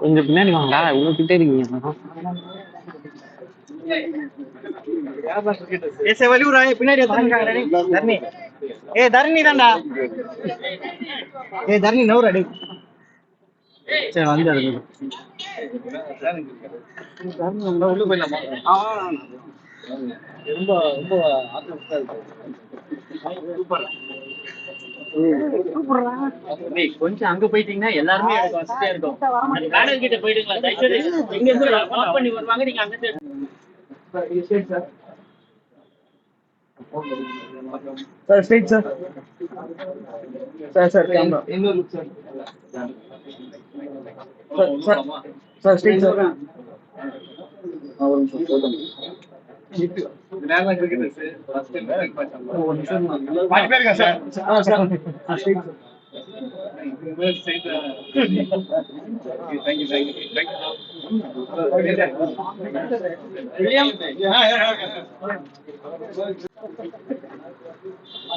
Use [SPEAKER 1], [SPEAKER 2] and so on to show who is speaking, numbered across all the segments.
[SPEAKER 1] கொஞ்சம் பின்னாடி வாங்கடா இவ்வளவு இருக்கீங்க.
[SPEAKER 2] பின்னாடி ஏ தரணி தான்டா. ஏ தரணி நவுரா
[SPEAKER 1] சரி வந்து அது
[SPEAKER 2] உள்ள போயிடலாமா ரொம்ப ரொம்ப ஆத்மஸ்தா
[SPEAKER 1] கொஞ்சம் அங்க போயிட்டீங்கன்னா எல்லாருமே எனக்கு வசதியா இருக்கும். கிட்ட போயிடுங்களா? தயவுசெய்து இங்க இருந்து வாக் பண்ணி வருவாங்க நீங்க அங்க இருந்து
[SPEAKER 2] sir straight sir sir sir camera sir sir sir straight sir ஆ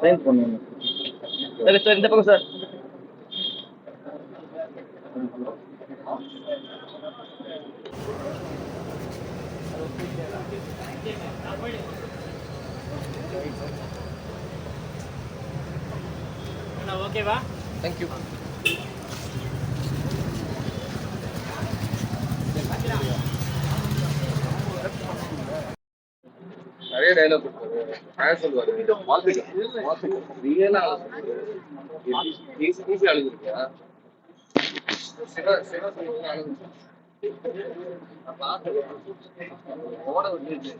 [SPEAKER 3] சைன் பண்ணணும்
[SPEAKER 2] சார் சார் இந்த பக்கம் சார்
[SPEAKER 1] ஓகேவா?
[SPEAKER 2] தேங்க்யூ
[SPEAKER 3] நிறைய டைலாக் கொடுப்பாரு சொல்லுவாரு. ரியலா அழுதுருக்கியா சிவா சிவா அழுது ஓட விட்டு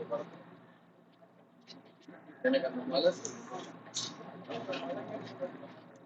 [SPEAKER 3] எனக்கு அந்த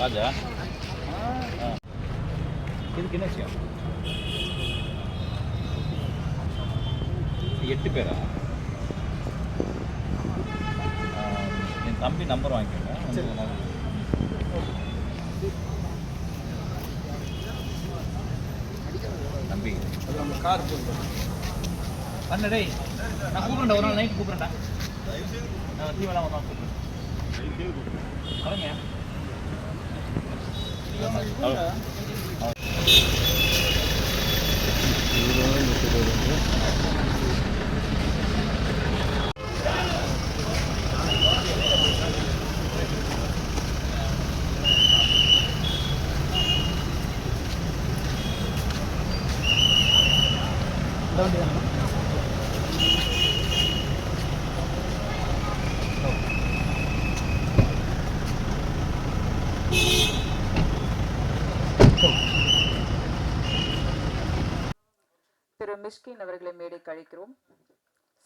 [SPEAKER 4] ராஜா இதுக்கு என்ன விஷயம் எட்டு பேரா? என் தம்பி நம்பர் வாங்கிக்கோங்க. தம்பி.
[SPEAKER 2] நம்ம கார்
[SPEAKER 4] பண்ண டேய் நான் கூப்பிடுறேன் ஒரு நாள் நைட் கூப்பிடுறேன்டா. நான் தீவெல்லாம் ஒரு நாள் கூப்பிடுறேன்.
[SPEAKER 5] திரு மிஷ்கின் அவர்களை மேடை கழிக்கிறோம்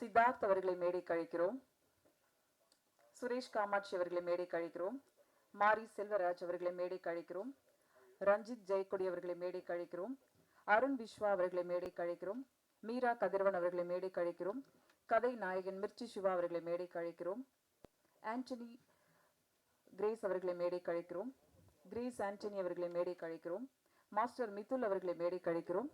[SPEAKER 5] சித்தார்த் அவர்களை மேடை கழிக்கிறோம் சுரேஷ் காமாட்சி அவர்களை மேடை கழிக்கிறோம் மாரி செல்வராஜ் அவர்களை மேடை கழிக்கிறோம் ரஞ்சித் ஜெயக்கொடி அவர்களை மேடை கழிக்கிறோம் அருண் விஸ்வா அவர்களை மேடை கழிக்கிறோம் மீரா கதிரவன் அவர்களை மேடை கழிக்கிறோம் கதை நாயகன் மிர்ச்சி சிவா அவர்களை மேடை கழிக்கிறோம் ஆண்டனி கிரேஸ் அவர்களை மேடை கழிக்கிறோம் கிரேஸ் ஆண்டனி அவர்களை மேடை கழிக்கிறோம் மாஸ்டர் மிதுல் அவர்களை மேடை கழிக்கிறோம்